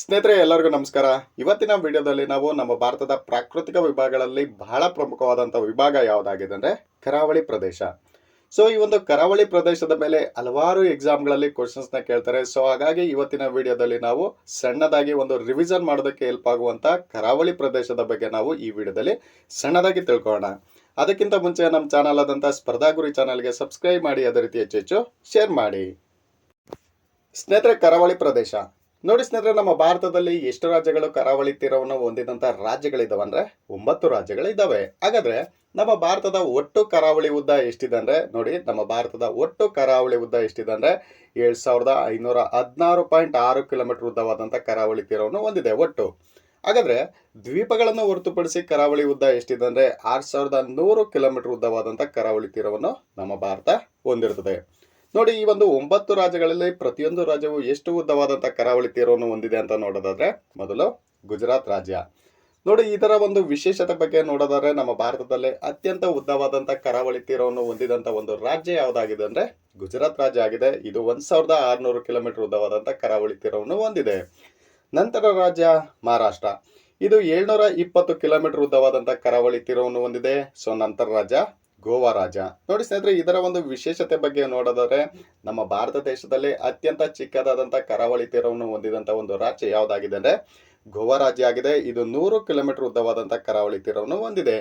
ಸ್ನೇಹಿತರೆ, ಎಲ್ಲರಿಗೂ ನಮಸ್ಕಾರ. ಇವತ್ತಿನ ವಿಡಿಯೋದಲ್ಲಿ ನಾವು ನಮ್ಮ ಭಾರತದ ಪ್ರಾಕೃತಿಕ ವಿಭಾಗಗಳಲ್ಲಿ ಬಹಳ ಪ್ರಮುಖವಾದಂಥ ವಿಭಾಗ ಯಾವುದಾಗಿದೆ ಅಂದರೆ ಕರಾವಳಿ ಪ್ರದೇಶ. ಸೊ ಈ ಒಂದು ಕರಾವಳಿ ಪ್ರದೇಶದ ಮೇಲೆ ಹಲವಾರು ಎಕ್ಸಾಮ್ಗಳಲ್ಲಿ ಕ್ವಶನ್ಸ್ನ ಕೇಳ್ತಾರೆ. ಸೊ ಹಾಗಾಗಿ ಇವತ್ತಿನ ವಿಡಿಯೋದಲ್ಲಿ ನಾವು ಸಣ್ಣದಾಗಿ ಒಂದು ರಿವಿಷನ್ ಮಾಡೋದಕ್ಕೆ ಹೆಲ್ಪ್ ಆಗುವಂಥ ಕರಾವಳಿ ಪ್ರದೇಶದ ಬಗ್ಗೆ ನಾವು ಈ ವಿಡಿಯೋದಲ್ಲಿ ಸಣ್ಣದಾಗಿ ತಿಳ್ಕೊಳ್ಳೋಣ. ಅದಕ್ಕಿಂತ ಮುಂಚೆ ನಮ್ಮ ಚಾನಲ್ ಆದಂಥ ಸ್ಪರ್ಧಾ ಗುರಿ ಚಾನಲ್ಗೆ ಸಬ್ಸ್ಕ್ರೈಬ್ ಮಾಡಿ, ಅದೇ ರೀತಿ ಹೆಚ್ಚು ಹೆಚ್ಚು ಶೇರ್ ಮಾಡಿ. ಸ್ನೇಹಿತರೆ, ಕರಾವಳಿ ಪ್ರದೇಶ. ನೋಡಿ ಸ್ನೇಹಿತರೆ, ನಮ್ಮ ಭಾರತದಲ್ಲಿ ಎಷ್ಟು ರಾಜ್ಯಗಳು ಕರಾವಳಿ ತೀರವನ್ನು ಹೊಂದಿದಂತ ರಾಜ್ಯಗಳಿದ್ದಾವೆ ಅಂದ್ರೆ ಒಂಬತ್ತು ರಾಜ್ಯಗಳಿದ್ದಾವೆ ಹಾಗಾದ್ರೆ ನಮ್ಮ ಭಾರತದ ಒಟ್ಟು ಕರಾವಳಿ ಉದ್ದ ಎಷ್ಟಿದೆ ಅಂದ್ರೆ, ನೋಡಿ, ನಮ್ಮ ಭಾರತದ ಒಟ್ಟು ಕರಾವಳಿ ಉದ್ದ ಎಷ್ಟಿದೆ ಅಂದ್ರೆ ಏಳ್ ಸಾವಿರದ ಐನೂರ ಹದಿನಾರು ಪಾಯಿಂಟ್ ಆರು ಕಿಲೋಮೀಟರ್ ಉದ್ದವಾದಂಥ ಕರಾವಳಿ ತೀರವನ್ನು ಹೊಂದಿದೆ ಒಟ್ಟು. ಹಾಗಾದ್ರೆ ದ್ವೀಪಗಳನ್ನು ಹೊರತುಪಡಿಸಿ ಕರಾವಳಿ ಉದ್ದ ಎಷ್ಟಿದೆ ಅಂದ್ರೆ ಆರು ಸಾವಿರದ ನೂರು ಕಿಲೋಮೀಟರ್ ಉದ್ದವಾದಂಥ ಕರಾವಳಿ ತೀರವನ್ನು ನಮ್ಮ ಭಾರತ ಹೊಂದಿರುತ್ತದೆ ನೋಡಿ, ಈ ಒಂದು ಒಂಬತ್ತು ರಾಜ್ಯಗಳಲ್ಲಿ ಪ್ರತಿಯೊಂದು ರಾಜ್ಯವು ಎಷ್ಟು ಉದ್ದವಾದಂಥ ಕರಾವಳಿ ತೀರವನ್ನು ಹೊಂದಿದೆ ಅಂತ ನೋಡೋದಾದ್ರೆ, ಮೊದಲು ಗುಜರಾತ್ ರಾಜ್ಯ. ನೋಡಿ ಇದರ ಒಂದು ವಿಶೇಷತೆ ಬಗ್ಗೆ ನೋಡೋದಾದ್ರೆ, ನಮ್ಮ ಭಾರತದಲ್ಲಿ ಅತ್ಯಂತ ಉದ್ದವಾದಂಥ ಕರಾವಳಿ ತೀರವನ್ನು ಹೊಂದಿದಂಥ ಒಂದು ರಾಜ್ಯ ಯಾವುದಾಗಿದೆ ಅಂದ್ರೆ, ಗುಜರಾತ್ ರಾಜ್ಯ ಆಗಿದೆ. ಇದು ಒಂದ್ ಸಾವಿರದ ಆರುನೂರು ಕಿಲೋಮೀಟರ್ ಉದ್ದವಾದಂಥ ಕರಾವಳಿ ತೀರವನ್ನು ಹೊಂದಿದೆ. ನಂತರ ರಾಜ್ಯ ಮಹಾರಾಷ್ಟ್ರ. ಇದು ಏಳ್ನೂರ ಇಪ್ಪತ್ತು ಕಿಲೋಮೀಟರ್ ಉದ್ದವಾದಂಥ ಕರಾವಳಿ ತೀರವನ್ನು ಹೊಂದಿದೆ. ಸೊ, ನಂತರ ರಾಜ್ಯ ಗೋವಾ ರಾಜ. ನೋಡಿ ಸ್ನೇಹಿತರೆ, ಇದರ ಒಂದು ವಿಶೇಷತೆ ಬಗ್ಗೆ ನೋಡೋದಾದ್ರೆ, ನಮ್ಮ ಭಾರತ ದೇಶದಲ್ಲಿ ಅತ್ಯಂತ ಚಿಕ್ಕದಾದಂಥ ಕರಾವಳಿ ತೀರವನ್ನು ಹೊಂದಿದಂಥ ಒಂದು ರಾಜ್ಯ ಯಾವುದಾಗಿದೆ ಅಂದ್ರೆ, ಗೋವಾ ರಾಜ್ಯ ಆಗಿದೆ. ಇದು ನೂರು ಕಿಲೋಮೀಟರ್ ಉದ್ದವಾದಂಥ ಕರಾವಳಿ ತೀರವನ್ನು ಹೊಂದಿದೆ.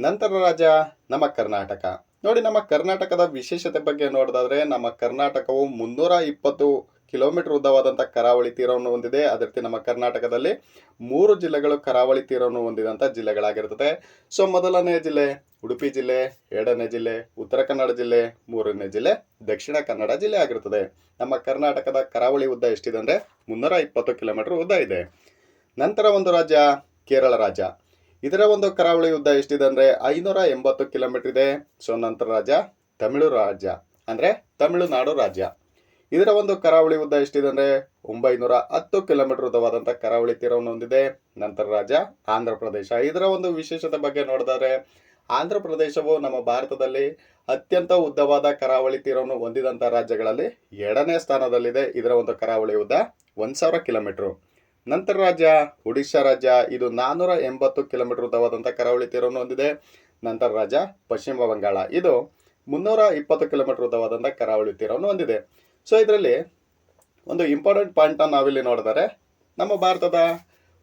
ನಂತರ ರಾಜ್ಯ ನಮ್ಮ ಕರ್ನಾಟಕ. ನೋಡಿ, ನಮ್ಮ ಕರ್ನಾಟಕದ ವಿಶೇಷತೆ ಬಗ್ಗೆ ನೋಡೋದಾದ್ರೆ, ನಮ್ಮ ಕರ್ನಾಟಕವು ಮುನ್ನೂರ ಇಪ್ಪತ್ತು ಕಿಲೋಮೀಟರ್ ಉದ್ದವಾದಂಥ ಕರಾವಳಿ ತೀರವನ್ನು ಹೊಂದಿದೆ. ಅದೇ ರೀತಿ ನಮ್ಮ ಕರ್ನಾಟಕದಲ್ಲಿ ಮೂರು ಜಿಲ್ಲೆಗಳು ಕರಾವಳಿ ತೀರವನ್ನು ಹೊಂದಿದಂಥ ಜಿಲ್ಲೆಗಳಾಗಿರುತ್ತದೆ. ಸೊ, ಮೊದಲನೇ ಜಿಲ್ಲೆ ಉಡುಪಿ ಜಿಲ್ಲೆ, ಎರಡನೇ ಜಿಲ್ಲೆ ಉತ್ತರ ಕನ್ನಡ ಜಿಲ್ಲೆ, ಮೂರನೇ ಜಿಲ್ಲೆ ದಕ್ಷಿಣ ಕನ್ನಡ ಜಿಲ್ಲೆ ಆಗಿರುತ್ತದೆ. ನಮ್ಮ ಕರ್ನಾಟಕದ ಕರಾವಳಿ ಉದ್ದ ಎಷ್ಟಿದೆ ಅಂದರೆ ಮುನ್ನೂರ ಇಪ್ಪತ್ತು ಕಿಲೋಮೀಟರ್ ಉದ್ದ ಇದೆ. ನಂತರ ಒಂದು ರಾಜ್ಯ, ಕೇರಳ ರಾಜ್ಯ. ಇದರ ಒಂದು ಕರಾವಳಿ ಉದ್ದ ಎಷ್ಟಿದೆ ಅಂದರೆ ಐನೂರ ಎಂಬತ್ತು ಕಿಲೋಮೀಟರ್ ಇದೆ. ಸೊ, ನಂತರ ರಾಜ್ಯ ತಮಿಳು ರಾಜ್ಯ ಅಂದರೆ ತಮಿಳುನಾಡು ರಾಜ್ಯ. ಇದರ ಒಂದು ಕರಾವಳಿ ಉದ್ದ ಎಷ್ಟಿದೆ ಅಂದರೆ ಒಂಬೈನೂರ ಹತ್ತು ಕಿಲೋಮೀಟರ್ ಉದ್ದವಾದಂಥ ಕರಾವಳಿ ತೀರವನ್ನು ಹೊಂದಿದೆ. ನಂತರ ರಾಜ್ಯ ಆಂಧ್ರ ಪ್ರದೇಶ. ಇದರ ಒಂದು ವಿಶೇಷತೆ ಬಗ್ಗೆ ನೋಡಿದರೆ ಆಂಧ್ರ ಪ್ರದೇಶವು ನಮ್ಮ ಭಾರತದಲ್ಲಿ ಅತ್ಯಂತ ಉದ್ದವಾದ ಕರಾವಳಿ ತೀರವನ್ನು ಹೊಂದಿದಂಥ ರಾಜ್ಯಗಳಲ್ಲಿ ಎರಡನೇ ಸ್ಥಾನದಲ್ಲಿದೆ. ಇದರ ಒಂದು ಕರಾವಳಿ ಉದ್ದ ಒಂದು ಸಾವಿರ ಕಿಲೋಮೀಟ್ರು. ನಂತರ ರಾಜ್ಯ ಒಡಿಶಾ ರಾಜ್ಯ, ಇದು ನಾನ್ನೂರ ಎಂಬತ್ತು ಕಿಲೋಮೀಟರ್ ಉದ್ದವಾದಂಥ ಕರಾವಳಿ ತೀರವನ್ನು ಹೊಂದಿದೆ. ನಂತರ ರಾಜ್ಯ ಪಶ್ಚಿಮ ಬಂಗಾಳ, ಇದು ಮುನ್ನೂರ ಇಪ್ಪತ್ತು ಕಿಲೋಮೀಟರ್ ಉದ್ದವಾದಂಥ ಕರಾವಳಿ ತೀರವನ್ನು ಹೊಂದಿದೆ. ಸೊ ಇದರಲ್ಲಿ ಒಂದು ಇಂಪಾರ್ಟೆಂಟ್ ಪಾಯಿಂಟನ್ನು ನಾವಿಲ್ಲಿ ನೋಡಿದರೆ, ನಮ್ಮ ಭಾರತದ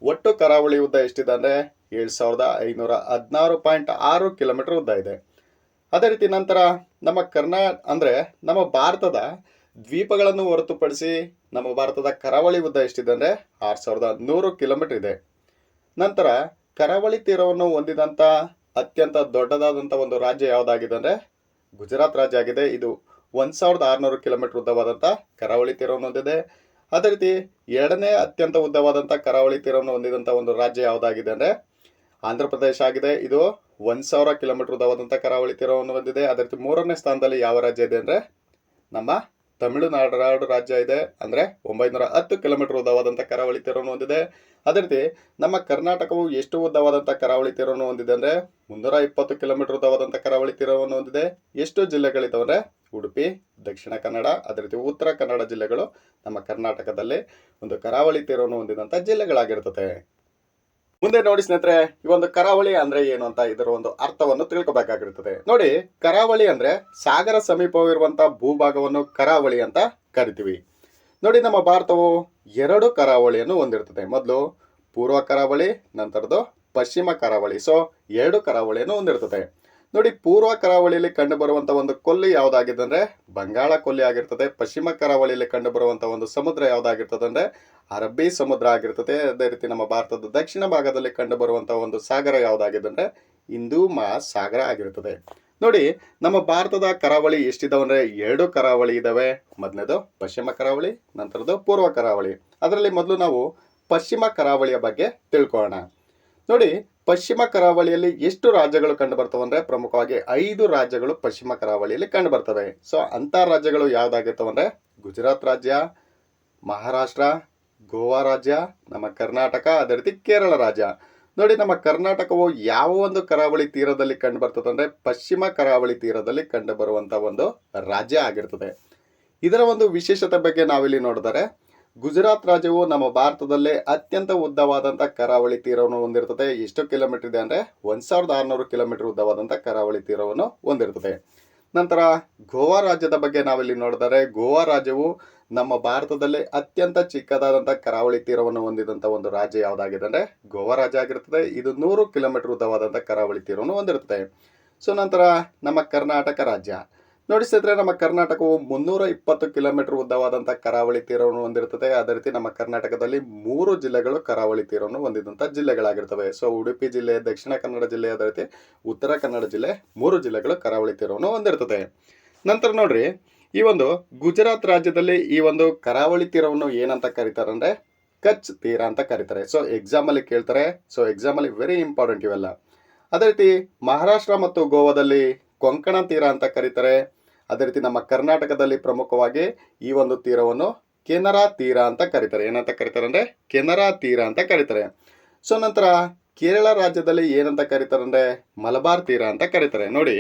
ಒಟ್ಟು ಕರಾವಳಿ ಉದ್ದ ಎಷ್ಟಿದೆ ಅಂದರೆ ಏಳು ಸಾವಿರದ ಐನೂರ ಹದಿನಾರು ಪಾಯಿಂಟ್ ಆರು ಕಿಲೋಮೀಟರ್ ಉದ್ದ ಇದೆ. ಅದೇ ರೀತಿ ನಂತರ ನಮ್ಮ ಕರ್ನಾ, ಅಂದರೆ ನಮ್ಮ ಭಾರತದ ದ್ವೀಪಗಳನ್ನು ಹೊರತುಪಡಿಸಿ ನಮ್ಮ ಭಾರತದ ಕರಾವಳಿ ಉದ್ದ ಎಷ್ಟಿದೆ ಅಂದರೆ ಆರು ಸಾವಿರದ ನೂರು ಕಿಲೋಮೀಟರ್ ಇದೆ. ನಂತರ ಕರಾವಳಿ ತೀರವನ್ನು ಹೊಂದಿದಂಥ ಅತ್ಯಂತ ದೊಡ್ಡದಾದಂಥ ಒಂದು ರಾಜ್ಯ ಯಾವುದಾಗಿದೆ ಅಂದರೆ ಗುಜರಾತ್ ರಾಜ್ಯ ಆಗಿದೆ. ಇದು ಒಂದು ಸಾವಿರದ ಆರುನೂರು ಕಿಲೋಮೀಟರ್ ಉದ್ದವಾದಂಥ ಕರಾವಳಿ ತೀರವನ್ನು ಹೊಂದಿದೆ. ಅದೇ ರೀತಿ ಎರಡನೇ ಅತ್ಯಂತ ಉದ್ದವಾದಂಥ ಕರಾವಳಿ ತೀರವನ್ನು ಹೊಂದಿದಂಥ ಒಂದು ರಾಜ್ಯ ಯಾವುದಾಗಿದೆ ಅಂದರೆ ಆಂಧ್ರ ಪ್ರದೇಶ ಆಗಿದೆ. ಇದು ಒಂದು ಸಾವಿರ ಕಿಲೋಮೀಟರ್ ಉದ್ದವಾದಂಥ ಕರಾವಳಿ ತೀರವನ್ನು ಹೊಂದಿದೆ. ಅದೇ ರೀತಿ ಮೂರನೇ ಸ್ಥಾನದಲ್ಲಿ ಯಾವ ರಾಜ್ಯ ಇದೆ ಅಂದರೆ ನಮ್ಮ ತಮಿಳುನಾಡು ರಾಜ್ಯ ಇದೆ. ಅಂದರೆ ಒಂಬೈನೂರ ಹತ್ತು ಕಿಲೋಮೀಟರ್ ಉದ್ದವಾದಂಥ ಕರಾವಳಿ ತೀರವನ್ನು ಹೊಂದಿದೆ. ಅದೇ ರೀತಿ ನಮ್ಮ ಕರ್ನಾಟಕವು ಎಷ್ಟು ಉದ್ದವಾದಂಥ ಕರಾವಳಿ ತೀರವನ್ನು ಹೊಂದಿದೆ ಅಂದರೆ ಮುನ್ನೂರ ಇಪ್ಪತ್ತು ಕಿಲೋಮೀಟರ್ ಉದ್ದವಾದಂಥ ಕರಾವಳಿ ತೀರವನ್ನು ಹೊಂದಿದೆ. ಎಷ್ಟು ಜಿಲ್ಲೆಗಳಿದ್ದಾವೆ ಅಂದರೆ ಉಡುಪಿ, ದಕ್ಷಿಣ ಕನ್ನಡ, ಅದೇ ರೀತಿ ಉತ್ತರ ಕನ್ನಡ ಜಿಲ್ಲೆಗಳು ನಮ್ಮ ಕರ್ನಾಟಕದಲ್ಲಿ ಒಂದು ಕರಾವಳಿ ತೀರವನ್ನು ಹೊಂದಿದಂಥ ಜಿಲ್ಲೆಗಳಾಗಿರ್ತದೆ ಮುಂದೆ ನೋಡಿ ಸ್ನೇಹಿತರೆ, ಈ ಒಂದು ಕರಾವಳಿ ಅಂದ್ರೆ ಏನು ಅಂತ ಇದರ ಒಂದು ಅರ್ಥವನ್ನು ತಿಳ್ಕೊಬೇಕಾಗಿರ್ತದೆ. ನೋಡಿ, ಕರಾವಳಿ ಅಂದ್ರೆ ಸಾಗರ ಸಮೀಪವಿರುವಂತಹ ಭೂಭಾಗವನ್ನು ಕರಾವಳಿ ಅಂತ ಕರಿತೀವಿ. ನೋಡಿ ನಮ್ಮ ಭಾರತವು ಎರಡು ಕರಾವಳಿಯನ್ನು ಹೊಂದಿರ್ತದೆ. ಮೊದಲು ಪೂರ್ವ ಕರಾವಳಿ, ನಂತರದ್ದು ಪಶ್ಚಿಮ ಕರಾವಳಿ. ಸೊ ಎರಡು ಕರಾವಳಿಯನ್ನು ಹೊಂದಿರ್ತದೆ. ನೋಡಿ, ಪೂರ್ವ ಕರಾವಳಿಯಲ್ಲಿ ಕಂಡುಬರುವಂಥ ಒಂದು ಕೊಲ್ಲಿ ಯಾವುದಾಗಿದೆ ಬಂಗಾಳ ಕೊಲ್ಲಿ ಆಗಿರ್ತದೆ, ಪಶ್ಚಿಮ ಕರಾವಳಿಯಲ್ಲಿ ಕಂಡುಬರುವಂಥ ಒಂದು ಸಮುದ್ರ ಯಾವುದಾಗಿರ್ತದೆ ಅಂದರೆ, ಅರಬ್ಬಿ ಸಮುದ್ರ ಆಗಿರ್ತದೆ. ಅದೇ ರೀತಿ ನಮ್ಮ ಭಾರತದ ದಕ್ಷಿಣ ಭಾಗದಲ್ಲಿ ಕಂಡುಬರುವಂಥ ಒಂದು ಸಾಗರ ಯಾವುದಾಗಿದೆ ಅಂದರೆ ಹಿಂದೂ ಮಹಾಸಾಗರ ಆಗಿರ್ತದೆ. ನೋಡಿ, ನಮ್ಮ ಭಾರತದ ಕರಾವಳಿ ಎಷ್ಟಿದಾವೆ ಅಂದರೆ, ಎರಡು ಕರಾವಳಿ ಇದಾವೆ. ಮೊದಲನೇದು ಪಶ್ಚಿಮ ಕರಾವಳಿ ನಂತರದ್ದು ಪೂರ್ವ ಕರಾವಳಿ. ಅದರಲ್ಲಿ ಮೊದಲು ನಾವು ಪಶ್ಚಿಮ ಕರಾವಳಿಯ ಬಗ್ಗೆ ತಿಳ್ಕೊಳ್ಳೋಣ. ನೋಡಿ ಪಶ್ಚಿಮ ಕರಾವಳಿಯಲ್ಲಿ ಎಷ್ಟು ರಾಜ್ಯಗಳು ಕಂಡು ಬರ್ತವೆ ಅಂದರೆ ಪ್ರಮುಖವಾಗಿ ಐದು ರಾಜ್ಯಗಳು ಪಶ್ಚಿಮ ಕರಾವಳಿಯಲ್ಲಿ ಕಂಡು ಬರ್ತವೆ. ಸೊ ಅಂತ ರಾಜ್ಯಗಳು ಯಾವ್ದಾಗಿರ್ತವೆ ಅಂದರೆ ಗುಜರಾತ್ ರಾಜ್ಯ, ಮಹಾರಾಷ್ಟ್ರ, ಗೋವಾ ರಾಜ್ಯ, ನಮ್ಮ ಕರ್ನಾಟಕ, ಅದೇ ರೀತಿ ಕೇರಳ ರಾಜ್ಯ. ನೋಡಿ, ನಮ್ಮ ಕರ್ನಾಟಕವು ಯಾವ ಒಂದು ಕರಾವಳಿ ತೀರದಲ್ಲಿ ಕಂಡು ಬರ್ತದೆ ಅಂದರೆ ಪಶ್ಚಿಮ ಕರಾವಳಿ ತೀರದಲ್ಲಿ ಕಂಡು ಬರುವಂಥ ಒಂದು ರಾಜ್ಯ ಆಗಿರ್ತದೆ. ಇದರ ಒಂದು ವಿಶೇಷತೆ ಬಗ್ಗೆ ನಾವಿಲ್ಲಿ ನೋಡಿದರೆ ಗುಜರಾತ್ ರಾಜ್ಯವು ನಮ್ಮ ಭಾರತದಲ್ಲೇ ಅತ್ಯಂತ ಉದ್ದವಾದಂಥ ಕರಾವಳಿ ತೀರವನ್ನು ಹೊಂದಿರುತ್ತದೆ ಎಷ್ಟು ಕಿಲೋಮೀಟರ್ ಇದೆ ಅಂದರೆ ಒಂದು ಸಾವಿರದ ಆರುನೂರು ಕಿಲೋಮೀಟರ್ ಉದ್ದವಾದಂಥ ಕರಾವಳಿ ತೀರವನ್ನು ಹೊಂದಿರ್ತದೆ. ನಂತರ ಗೋವಾ ರಾಜ್ಯದ ಬಗ್ಗೆ ನಾವಿಲ್ಲಿ ನೋಡಿದರೆ, ಗೋವಾ ರಾಜ್ಯವು ನಮ್ಮ ಭಾರತದಲ್ಲೇ ಅತ್ಯಂತ ಚಿಕ್ಕದಾದಂಥ ಕರಾವಳಿ ತೀರವನ್ನು ಹೊಂದಿದಂಥ ಒಂದು ರಾಜ್ಯ ಯಾವುದಾಗಿದೆ ಅಂದರೆ ಗೋವಾ ರಾಜ್ಯ ಆಗಿರುತ್ತದೆ ಇದು ನೂರು ಕಿಲೋಮೀಟರ್ ಉದ್ದವಾದಂಥ ಕರಾವಳಿ ತೀರವನ್ನು ಹೊಂದಿರುತ್ತದೆ ಸೊ, ನಂತರ ನಮ್ಮ ಕರ್ನಾಟಕ ರಾಜ್ಯ. ನೋಡಿ ಸ್ನೇಹಿತರೆ, ನಮ್ಮ ಕರ್ನಾಟಕವು ಮುನ್ನೂರ ಇಪ್ಪತ್ತು ಕಿಲೋಮೀಟರ್ ಉದ್ದವಾದಂಥ ಕರಾವಳಿ ತೀರವನ್ನು ಹೊಂದಿರುತ್ತದೆ. ಅದೇ ರೀತಿ ನಮ್ಮ ಕರ್ನಾಟಕದಲ್ಲಿ ಮೂರು ಜಿಲ್ಲೆಗಳು ಕರಾವಳಿ ತೀರವನ್ನು ಹೊಂದಿದಂಥ ಜಿಲ್ಲೆಗಳಾಗಿರ್ತವೆ. ಸೊ ಉಡುಪಿ ಜಿಲ್ಲೆ, ದಕ್ಷಿಣ ಕನ್ನಡ ಜಿಲ್ಲೆ, ಅದೇ ರೀತಿ ಉತ್ತರ ಕನ್ನಡ ಜಿಲ್ಲೆ ಮೂರು ಜಿಲ್ಲೆಗಳು ಕರಾವಳಿ ತೀರವನ್ನು ಹೊಂದಿರ್ತದೆ ನಂತರ ನೋಡ್ರಿ, ಈ ಒಂದು ಗುಜರಾತ್ ರಾಜ್ಯದಲ್ಲಿ ಈ ಒಂದು ಕರಾವಳಿ ತೀರವನ್ನು ಏನಂತ ಕರೀತಾರೆ ಅಂದ್ರೆ ಕಚ್ ತೀರ ಅಂತ ಕರೀತಾರೆ. ಸೊ ಎಕ್ಸಾಮ್ ಅಲ್ಲಿ ಕೇಳ್ತಾರೆ. ಸೊ ಎಕ್ಸಾಮ್ ಅಲ್ಲಿ ವೆರಿ ಇಂಪಾರ್ಟೆಂಟ್ ಇವೆಲ್ಲ. ಅದೇ ರೀತಿ ಮಹಾರಾಷ್ಟ್ರ ಮತ್ತು ಗೋವಾದಲ್ಲಿ ಕೊಂಕಣ ತೀರ ಅಂತ ಕರೀತಾರೆ. ಅದೇ ರೀತಿ ನಮ್ಮ ಕರ್ನಾಟಕದಲ್ಲಿ ಪ್ರಮುಖವಾಗಿ ಈ ಒಂದು ತೀರವನ್ನು ಕೆನರಾ ತೀರ ಅಂತ ಕರೀತಾರೆ. ಏನಂತ ಕರೀತಾರೆ ಅಂದ್ರೆ ಕೆನರಾ ತೀರ ಅಂತ ಕರೀತಾರೆ. ಸೊ ನಂತರ ಕೇರಳ ರಾಜ್ಯದಲ್ಲಿ ಏನಂತ ಕರೀತಾರೆ ಅಂದ್ರೆ ಮಲಬಾರ್ ತೀರ ಅಂತ ಕರೀತಾರೆ. ನೋಡಿ,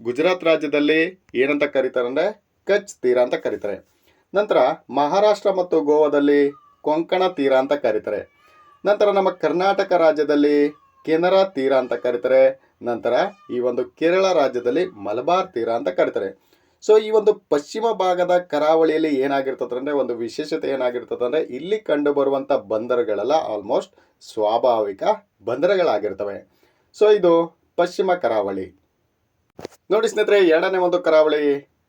ಗುಜರಾತ್ ರಾಜ್ಯದಲ್ಲಿ ಏನಂತ ಕರೀತಾರೆ ಅಂದ್ರೆ ಕಚ್ ತೀರ ಅಂತ ಕರೀತಾರೆ. ನಂತರ ಮಹಾರಾಷ್ಟ್ರ ಮತ್ತು ಗೋವಾದಲ್ಲಿ ಕೊಂಕಣ ತೀರ ಅಂತ ಕರೀತಾರೆ. ನಂತರ ನಮ್ಮ ಕರ್ನಾಟಕ ರಾಜ್ಯದಲ್ಲಿ ಕೆನರಾ ತೀರ ಅಂತ ಕರೀತಾರೆ. ನಂತರ ಈ ಒಂದು ಕೇರಳ ರಾಜ್ಯದಲ್ಲಿ ಮಲಬಾರ್ ತೀರ ಅಂತ ಕರೀತಾರೆ. ಸೊ ಈ ಒಂದು ಪಶ್ಚಿಮ ಭಾಗದ ಕರಾವಳಿಯಲ್ಲಿ ಏನಾಗಿರ್ತದೆ ಅಂದರೆ ಒಂದು ವಿಶೇಷತೆ ಏನಾಗಿರ್ತದೆ ಅಂದರೆ ಇಲ್ಲಿ ಕಂಡು ಬರುವಂಥ ಬಂದರುಗಳೆಲ್ಲ ಆಲ್ಮೋಸ್ಟ್ ಸ್ವಾಭಾವಿಕ ಬಂದರುಗಳಾಗಿರ್ತವೆ. ಸೊ ಇದು ಪಶ್ಚಿಮ ಕರಾವಳಿ. ನೋಡಿ ಸ್ನೇಹಿತರೆ, ಎರಡನೇ ಒಂದು ಕರಾವಳಿ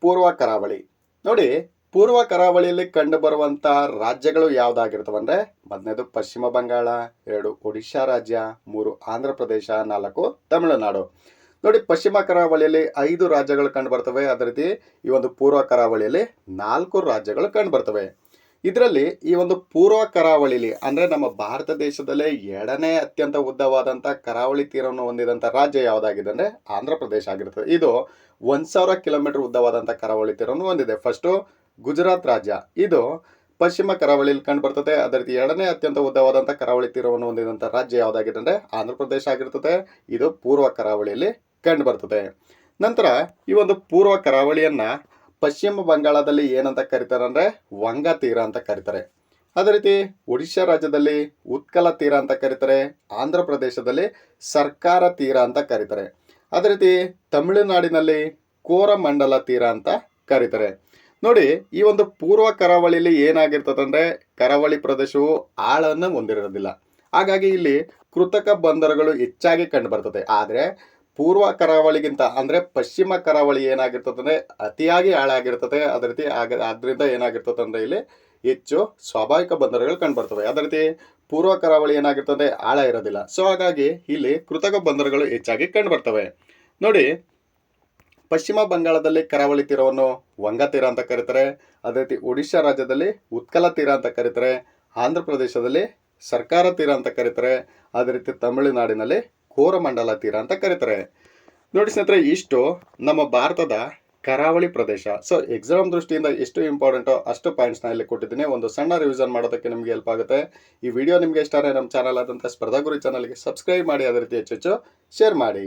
ಪೂರ್ವ ಕರಾವಳಿ. ನೋಡಿ, ಪೂರ್ವ ಕರಾವಳಿಯಲ್ಲಿ ಕಂಡು ಬರುವಂತಹ ರಾಜ್ಯಗಳು ಯಾವ್ದಾಗಿರ್ತವೆ ಅಂದ್ರೆ ಮೊದಲನೇದು ಪಶ್ಚಿಮ ಬಂಗಾಳ, ಎರಡು ಒಡಿಶಾ ರಾಜ್ಯ, ಮೂರು ಆಂಧ್ರ ಪ್ರದೇಶ, ನಾಲ್ಕು ತಮಿಳುನಾಡು. ನೋಡಿ, ಪಶ್ಚಿಮ ಕರಾವಳಿಯಲ್ಲಿ ಐದು ರಾಜ್ಯಗಳು ಕಂಡುಬರ್ತವೆ. ಅದೇ ರೀತಿ ಈ ಒಂದು ಪೂರ್ವ ಕರಾವಳಿಯಲ್ಲಿ ನಾಲ್ಕು ರಾಜ್ಯಗಳು ಕಂಡುಬರ್ತವೆ. ಇದರಲ್ಲಿ ಈ ಒಂದು ಪೂರ್ವ ಕರಾವಳಿಲಿ ಅಂದ್ರೆ ನಮ್ಮ ಭಾರತ ದೇಶದಲ್ಲೇ ಎರಡನೇ ಅತ್ಯಂತ ಉದ್ದವಾದಂಥ ಕರಾವಳಿ ತೀರವನ್ನು ಹೊಂದಿದಂಥ ರಾಜ್ಯ ಯಾವುದಾಗಿದೆ ಅಂದ್ರೆ ಆಂಧ್ರ ಪ್ರದೇಶ ಆಗಿರ್ತದೆ. ಇದು ಒಂದ್ ಸಾವಿರ ಕಿಲೋಮೀಟರ್ ಉದ್ದವಾದಂಥ ಕರಾವಳಿ ತೀರವನ್ನು ಹೊಂದಿದೆ. ಫಸ್ಟು ಗುಜರಾತ್ ರಾಜ್ಯ. ಇದು ಪಶ್ಚಿಮ ಕರಾವಳಿಯಲ್ಲಿ ಕಂಡು ಬರ್ತದೆ. ಅದೇ ರೀತಿ ಎರಡನೇ ಅತ್ಯಂತ ಉದ್ದವಾದಂಥ ಕರಾವಳಿ ತೀರವನ್ನು ಹೊಂದಿದಂಥ ರಾಜ್ಯ ಯಾವುದಾಗಿದೆ ಅಂದ್ರೆ ಆಂಧ್ರ ಪ್ರದೇಶ ಆಗಿರ್ತದೆ. ಇದು ಪೂರ್ವ ಕರಾವಳಿಯಲ್ಲಿ ಕಂಡು ಬರ್ತದೆ. ನಂತರ ಈ ಒಂದು ಪೂರ್ವ ಕರಾವಳಿಯನ್ನ ಪಶ್ಚಿಮ ಬಂಗಾಳದಲ್ಲಿ ಏನಂತ ಕರೀತಾರೆ ಅಂದ್ರೆ ವಂಗ ತೀರ ಅಂತ ಕರೀತಾರೆ. ಅದೇ ರೀತಿ ಒಡಿಶಾ ರಾಜ್ಯದಲ್ಲಿ ಉತ್ಕಲ ತೀರ ಅಂತ ಕರೀತಾರೆ. ಆಂಧ್ರ ಪ್ರದೇಶದಲ್ಲಿ ಸರ್ಕಾರ ತೀರ ಅಂತ ಕರೀತಾರೆ. ಅದೇ ರೀತಿ ತಮಿಳುನಾಡಿನಲ್ಲಿ ಕೋರಮಂಡಲ ತೀರ ಅಂತ ಕರೀತಾರೆ. ನೋಡಿ, ಈ ಒಂದು ಪೂರ್ವ ಕರಾವಳಿಯಲ್ಲಿ ಏನಾಗಿರ್ತದಂದ್ರೆ ಕರಾವಳಿ ಪ್ರದೇಶವು ಆಳನ್ನು ಹೊಂದಿರೋದಿಲ್ಲ. ಹಾಗಾಗಿ ಇಲ್ಲಿ ಕೃತಕ ಬಂದರುಗಳು ಹೆಚ್ಚಾಗಿ ಕಂಡು ಬರ್ತದೆ. ಆದರೆ ಪೂರ್ವ ಕರಾವಳಿಗಿಂತ ಅಂದರೆ ಪಶ್ಚಿಮ ಕರಾವಳಿ ಏನಾಗಿರ್ತದಂದ್ರೆ ಅತಿಯಾಗಿ ಆಳಾಗಿರ್ತದೆ. ಅದೇ ರೀತಿ ಆಗ ಆದ್ದರಿಂದ ಏನಾಗಿರ್ತದೆ ಅಂದ್ರೆ ಇಲ್ಲಿ ಹೆಚ್ಚು ಸ್ವಾಭಾವಿಕ ಬಂದರುಗಳು ಕಂಡುಬರ್ತವೆ ಅದೇ ರೀತಿ ಪೂರ್ವ ಕರಾವಳಿ ಏನಾಗಿರ್ತದೆ ಆಳ ಇರೋದಿಲ್ಲ. ಸೊ ಹಾಗಾಗಿ ಇಲ್ಲಿ ಕೃತಕ ಬಂದರುಗಳು ಹೆಚ್ಚಾಗಿ ಕಂಡು ಬರ್ತವೆ. ನೋಡಿ ಪಶ್ಚಿಮ ಬಂಗಾಳದಲ್ಲಿ ಕರಾವಳಿ ತೀರವನ್ನು ವಂಗ ತೀರ ಅಂತ ಕರೀತಾರೆ. ಅದೇ ರೀತಿ ಒಡಿಶಾ ರಾಜ್ಯದಲ್ಲಿ ಉತ್ಕಲ ತೀರ ಅಂತ ಕರೀತಾರೆ. ಆಂಧ್ರ ಪ್ರದೇಶದಲ್ಲಿ ಸರ್ಕಾರ ತೀರ ಅಂತ ಕರೀತಾರೆ. ಅದೇ ರೀತಿ ತಮಿಳುನಾಡಿನಲ್ಲಿ ಕೋರಮಂಡಲ ತೀರ ಅಂತ ಕರೀತಾರೆ. ನೋಡಿ ಸ್ನೇಹಿತರೆ, ಇಷ್ಟು ನಮ್ಮ ಭಾರತದ ಕರಾವಳಿ ಪ್ರದೇಶ. ಸೊ ಎಕ್ಸಾಮ್ ದೃಷ್ಟಿಯಿಂದ ಎಷ್ಟು ಇಂಪಾರ್ಟೆಂಟೋ ಅಷ್ಟು ಪಾಯಿಂಟ್ಸ್ನ ಇಲ್ಲಿ ಕೊಟ್ಟಿದ್ದೀನಿ. ಒಂದು ಸಣ್ಣ ರಿವಿಷನ್ ಮಾಡೋದಕ್ಕೆ ನಿಮಗೆ ಹೆಲ್ಪ್ ಆಗುತ್ತೆ. ಈ ವಿಡಿಯೋ ನಿಮಗೆ ಇಷ್ಟ ನಮ್ಮ ಚಾನಲ್ ಆದಂಥ ಸ್ಪರ್ಧಾ ಗುರಿ ಚಾನಲ್ಗೆ ಸಬ್ಸ್ಕ್ರೈಬ್ ಮಾಡಿ. ಅದೇ ರೀತಿ ಹೆಚ್ಚು ಹೆಚ್ಚು ಶೇರ್ ಮಾಡಿ.